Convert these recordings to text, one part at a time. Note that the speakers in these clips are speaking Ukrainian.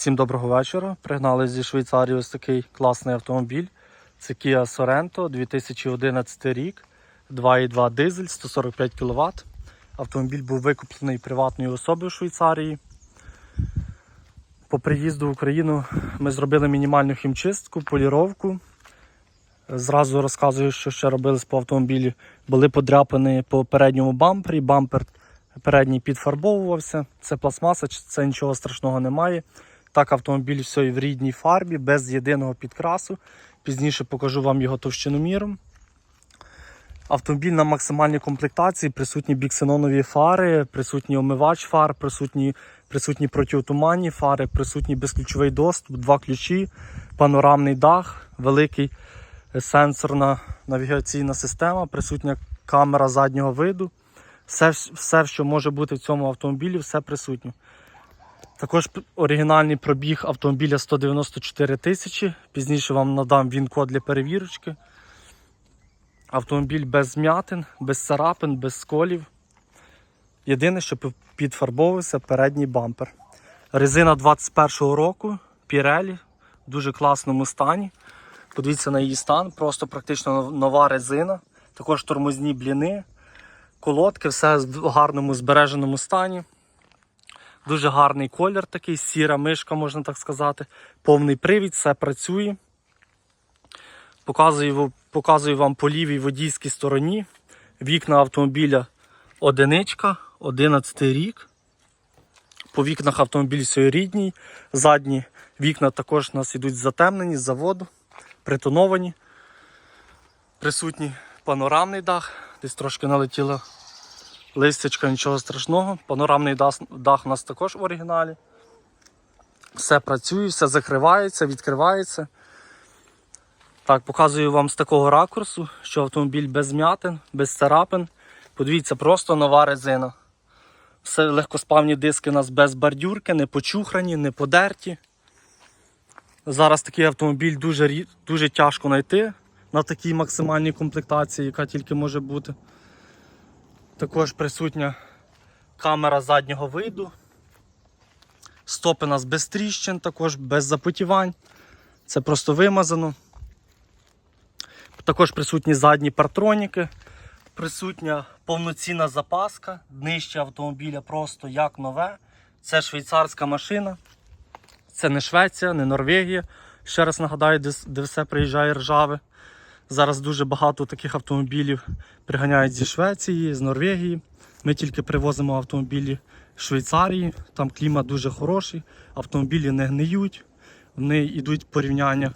Всім доброго вечора. Пригнали зі Швейцарії ось такий класний автомобіль. Це Kia Sorento 2011 рік, 2,2 дизель, 145 кВт. Автомобіль був викуплений приватною особою в Швейцарії. По приїзду в Україну ми зробили мінімальну хімчистку, поліровку. Зразу розказую, що ще робилось по автомобілі. Були подряпини по передньому бампері. Бампер передній підфарбовувався. Це пластмаса, це нічого страшного немає. Так, автомобіль все в рідній фарбі, без єдиного підкрасу. Пізніше покажу вам його товщиноміром. Автомобіль на максимальній комплектації, присутні біксенонові фари, присутній омивач фар, присутні, присутні протиотуманні фари, присутній безключовий доступ, два ключі, панорамний дах, великий сенсорна навігаційна система, присутня камера заднього виду. Все, все, що може бути в цьому автомобілі, все присутнє. Також оригінальний пробіг автомобіля 194 тисячі. Пізніше вам надам він-код для перевірочки. Автомобіль без змятин, без царапин, без сколів. Єдине, що пі- підфарбовувався передній бампер. Резина 21-го року, Pirelli, в дуже класному стані. Подивіться на її стан, просто практично нова резина. Також тормозні бліни, колодки, все в гарному збереженому стані. Дуже гарний колір такий, сіра мишка, можна так сказати. Повний привід, все працює. Показую, показую вам по лівій водійській стороні. Вікна автомобіля одиничка, 11 рік. По вікнах автомобіль все рідній. Задні вікна також у нас йдуть затемнені з заводу, притоновані. Присутній панорамний дах, десь трошки налетіло листячка, нічого страшного. Панорамний дах, у нас також в оригіналі. Все працює, все закривається, відкривається. Так, показую вам з такого ракурсу, що автомобіль без м'ятин, без царапин. Подивіться, просто нова резина. Все легкоспавні диски у нас без бордюрки, не почухрані, не подерті. Зараз такий автомобіль дуже, дуже тяжко знайти на такій максимальній комплектації, яка тільки може бути. Також присутня камера заднього виду. Стопи нас без тріщин, також без запотівань. Це просто вимазано. Також присутні задні партроніки, присутня повноцінна запаска, днище автомобіля просто як нове. Це швейцарська машина. Це не Швеція, не Норвегія. Ще раз нагадаю, де, де все приїжджає ржаве. Зараз дуже багато таких автомобілів приганяють зі Швеції, з Норвегії. Ми тільки привозимо автомобілі з Швейцарії, там клімат дуже хороший, автомобілі не гниють, вони йдуть порівняння.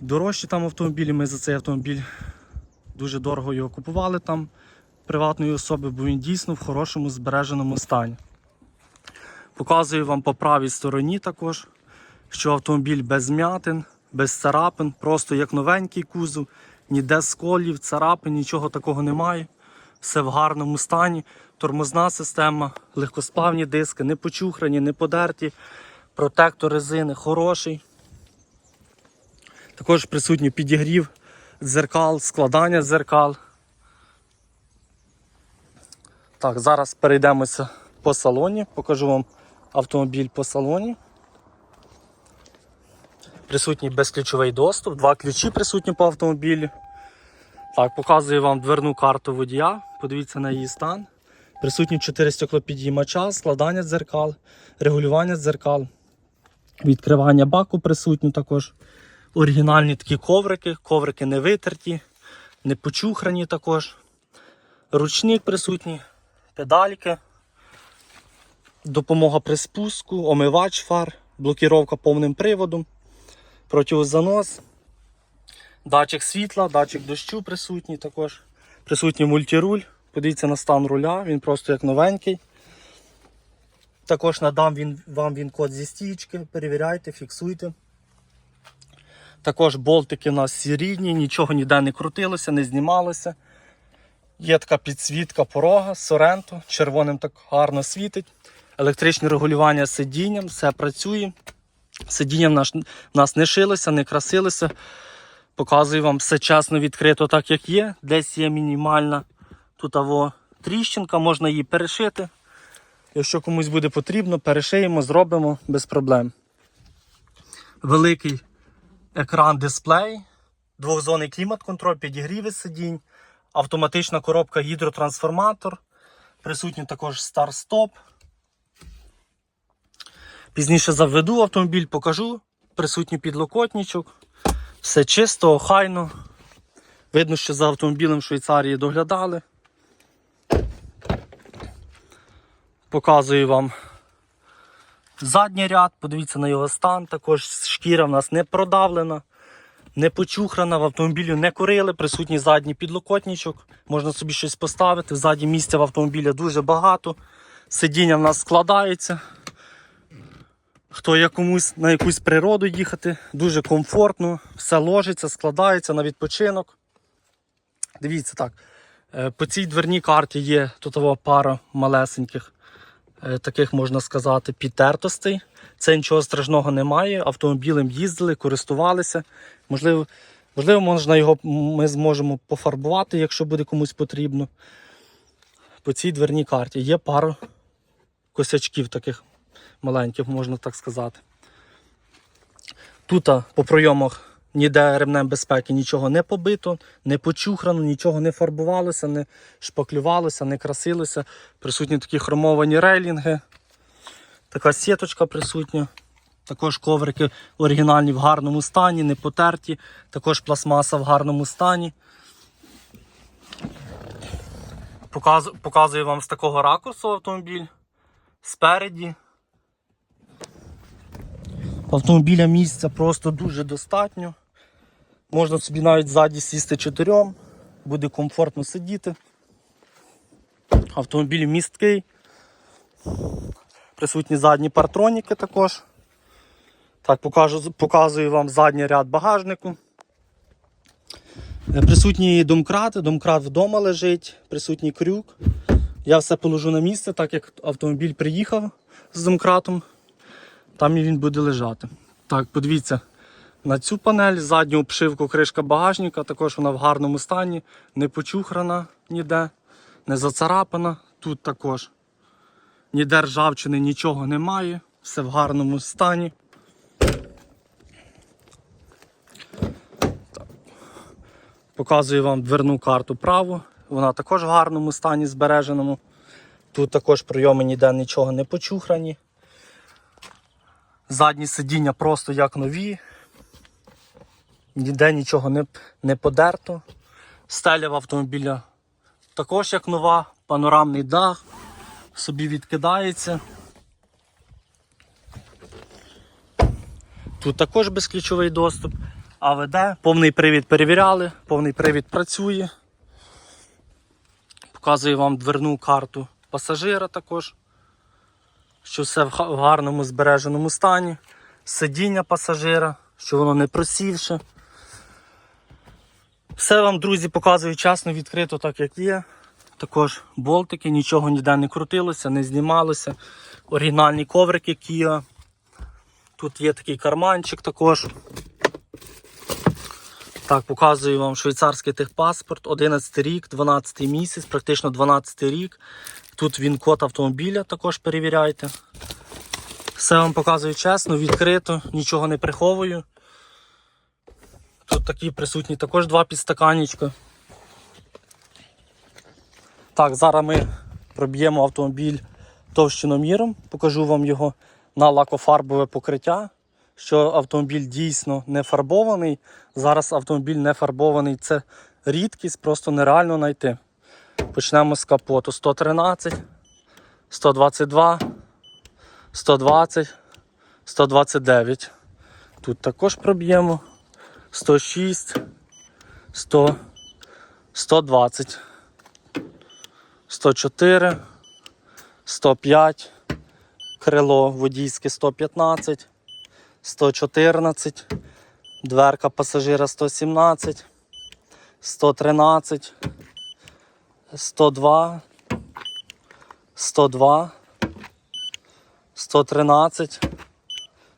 Дорожчі там автомобілі, ми за цей автомобіль дуже дорого його купували там приватної особи, бо він дійсно в хорошому збереженому стані. Показую вам по правій стороні також, що автомобіль без м'ятин, без царапин, просто як новенький кузов, ніде сколів, царапин, нічого такого немає. Все в гарному стані. Тормозна система, легкосплавні диски, не почухрані, не подерті. Протектор резини хороший. Також присутній підігрів дзеркал, складання дзеркал. Так, зараз перейдемося по салоні, покажу вам автомобіль по салоні. Присутній безключовий доступ, два ключі присутні по автомобілі. Так, показую вам дверну карту водія. Подивіться на її стан. Присутні 4 стеклопідіймача, складання дзеркал, регулювання дзеркал, відкривання баку присутні також. Оригінальні такі коврики, коврики не витерті, не почухрані також. Ручник присутній, педальки, допомога при спуску, омивач фар, блокіровка повним приводом, противозанос, датчик світла, датчик дощу присутній також. Присутній мультируль. Подивіться на стан руля, він просто як новенький. Також надам він, вам він код зі стічки, перевіряйте, фіксуйте. Також болтики у нас всі рідні, нічого ніде не крутилося, не знімалося. Є така підсвітка порога Sorento, червоним так гарно світить. Електричне регулювання сидінням, все працює. Сидіння в нас, в нас не шилося, не красилося. Показую вам все чесно відкрито так, як є. Десь є мінімальна тут аво, тріщинка, можна її перешити. Якщо комусь буде потрібно, перешиємо, зробимо без проблем. великий екран дисплей, двохзонний клімат-контроль, підігріви сидінь, автоматична коробка гідротрансформатор, присутній також старт-стоп. Пізніше заведу автомобіль, покажу. Присутній підлокотничок. Все чисто, охайно. Видно, що за автомобілем в Швейцарії доглядали. Показую вам задній ряд, подивіться на його стан. Також шкіра в нас не продавлена, не почухрана, в автомобілі не курили, присутній задній підлокотничок. Можна собі щось поставити. Ззаді місця в автомобілі дуже багато. Сидіння в нас складається. Хто є комусь на якусь природу їхати, дуже комфортно, все ложиться, складається на відпочинок. Дивіться так. е, По цій дверній карті є тут пара малесеньких, е, таких можна сказати, підтертостей. Це нічого страшного немає. Автомобілем їздили, користувалися. Можливо, можливо, можна його ми зможемо пофарбувати, якщо буде комусь потрібно. По цій дверній карті є пара косячків таких маленьких, можна так сказати. Тут по пройомах ніде ремнем безпеки нічого не побито, не почухрано, нічого не фарбувалося, не шпаклювалося, не красилося. Присутні такі хромовані рейлінги. Така сіточка присутня. Також коврики оригінальні в гарному стані, не потерті. Також пластмаса в гарному стані. Показую, вам з такого ракурсу автомобіль. Спереді. Автомобіля місця просто дуже достатньо. Можна собі навіть ззаді сісти чотирьом, буде комфортно сидіти. Автомобіль місткий. Присутні задні партроніки також. Так, покажу, показую вам задній ряд багажнику. Е, Присутні домкрати, домкрат вдома лежить, присутній крюк. Я все положу на місце, так як автомобіль приїхав з домкратом, там і він буде лежати. Так, подивіться на цю панель, задню обшивку кришка багажника, також вона в гарному стані, не почухрана ніде, не зацарапана. Тут також ніде ржавчини, нічого немає, все в гарному стані. Показую вам дверну карту праву. Вона також в гарному стані збереженому. Тут також прийоми ніде нічого не почухрані. Задні сидіння просто як нові. Ніде нічого не, не подерто. Стеля в автомобіля також як нова, панорамний дах, собі відкидається. Тут також безключовий доступ. АВД, повний привід перевіряли, повний привід працює. Показую вам дверну карту пасажира також, що все в гарному збереженому стані. Сидіння пасажира, що воно не просівше. Все вам, друзі, показую чесно, відкрито, так як є. Також болтики, нічого ніде не крутилося, не знімалося. Оригінальні коврики Kia. Тут є такий карманчик також. Так, показую вам швейцарський техпаспорт, 11 рік, 12 місяць, практично 12 рік. Тут він код автомобіля також перевіряйте. Все вам показую чесно, відкрито, нічого не приховую. Тут такі присутні також два підстаканічка. Так, зараз ми проб'ємо автомобіль товщиноміром, покажу вам його на лакофарбове покриття що автомобіль дійсно не фарбований. Зараз автомобіль не фарбований. Це рідкість, просто нереально знайти. Почнемо з капоту. 113, 122, 120, 129. Тут також проб'ємо. 106, 100, 120, 104, 105, крило водійське 115. 114, дверка пасажира 117, 113, 102, 102, 113,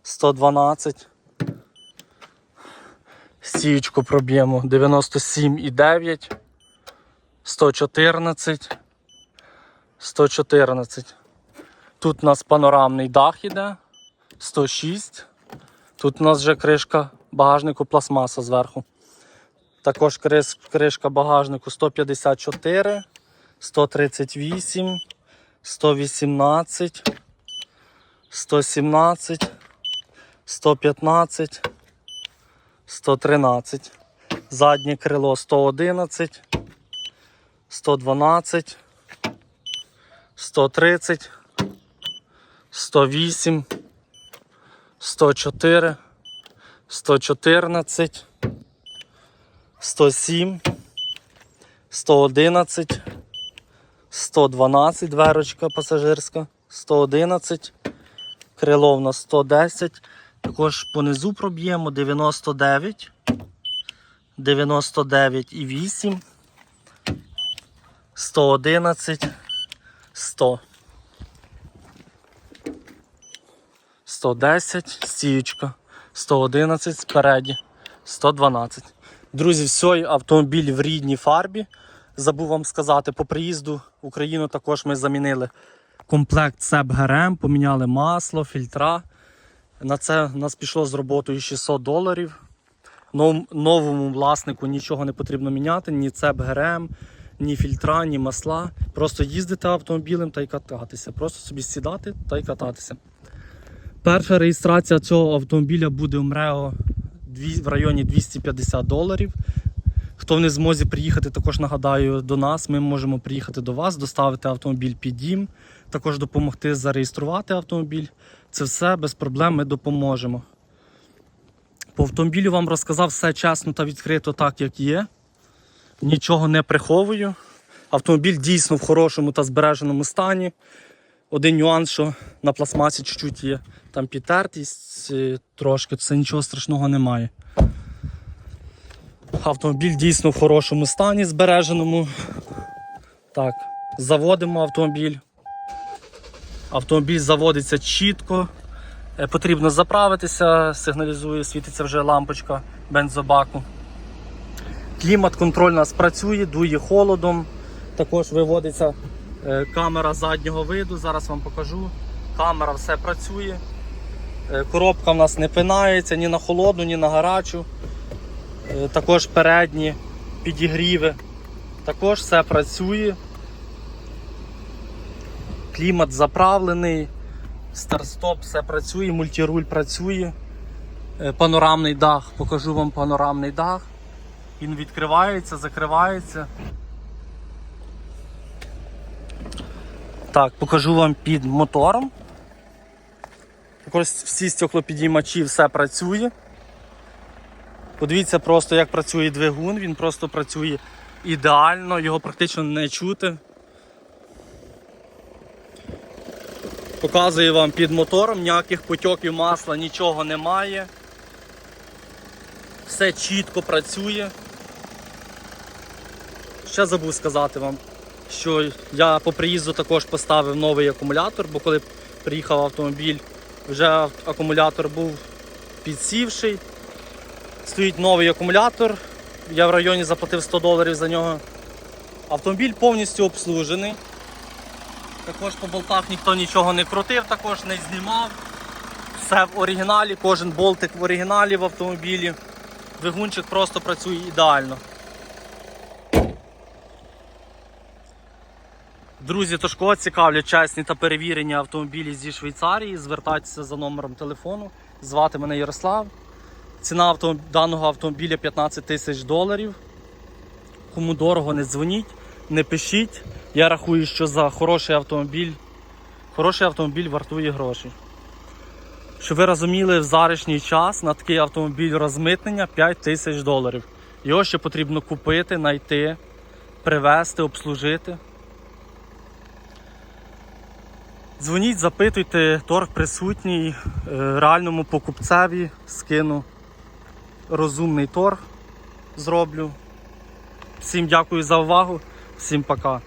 112. Стіючку проб'ємо 97,9, 114, 114. Тут у нас панорамний дах іде, 106. Тут у нас вже кришка багажнику пластмаса зверху. Також кришка багажнику 154, 138, 118, 117, 115, 113. Заднє крило 111, 112, 130, 108, 104, 114, 107, 111, 112, дверочка пасажирська, 111, крило в нас 110, також понизу проб'ємо 99, 99 і 8, 111, 100. 110, стіючка, 111 спереді, 112. Друзі, все, автомобіль в рідній фарбі. Забув вам сказати, по приїзду в Україну також ми замінили комплект СЕП ГРМ, поміняли масло, фільтра. На це нас пішло з роботою 600 доларів. Новому власнику нічого не потрібно міняти, ні ЦЕП ГРМ, ні фільтра, ні масла. Просто їздити автомобілем та й кататися. Просто собі сідати та й кататися. Перша реєстрація цього автомобіля буде в МРЕО в районі 250 доларів. Хто не змозі приїхати, також нагадаю до нас. Ми можемо приїхати до вас, доставити автомобіль під дім, також допомогти зареєструвати автомобіль. Це все без проблем ми допоможемо. По автомобілю вам розказав все чесно та відкрито, так як є. Нічого не приховую. Автомобіль дійсно в хорошому та збереженому стані. Один нюанс, що на пластмасі чуть-чуть є там підтертість е, трошки, це нічого страшного немає. Автомобіль дійсно в хорошому стані, збереженому. Так, заводимо автомобіль. Автомобіль заводиться чітко. Е, Потрібно заправитися, сигналізує, світиться вже лампочка бензобаку. Клімат контроль нас працює, дує холодом. Також виводиться камера заднього виду. Зараз вам покажу. Камера все працює. Е, Коробка в нас не пинається ні на холодну, ні на гарячу. Е, Також передні підігріви. Також все працює. Клімат заправлений. Старт-стоп все працює, мультируль працює. Е, Панорамний дах, покажу вам панорамний дах. Він відкривається, закривається. Так, покажу вам під мотором. Також всі стеклопідіймачі, все працює. Подивіться просто, як працює двигун, він просто працює ідеально, його практично не чути. Показую вам під мотором, ніяких потьоків масла, нічого немає. Все чітко працює. Ще забув сказати вам, що я по приїзду також поставив новий акумулятор, бо коли приїхав автомобіль, вже акумулятор був підсівший. Стоїть новий акумулятор. Я в районі заплатив 100 доларів за нього. Автомобіль повністю обслужений. Також по болтах ніхто нічого не крутив, також не знімав. Все в оригіналі, кожен болтик в оригіналі в автомобілі. Двигунчик просто працює ідеально. Друзі, тож кого цікавлять чесні та перевірені автомобілі зі Швейцарії, звертайтеся за номером телефону. Звати мене Ярослав. Ціна авто... даного автомобіля 15 тисяч доларів. Кому дорого, не дзвоніть, не пишіть. Я рахую, що за хороший автомобіль, хороший автомобіль вартує гроші. Щоб ви розуміли, в зарішній час на такий автомобіль розмитнення 5 тисяч доларів. Його ще потрібно купити, знайти, привезти, обслужити. Дзвоніть, запитуйте, торг присутній, е, реальному покупцеві скину розумний торг зроблю. Всім дякую за увагу, всім пока.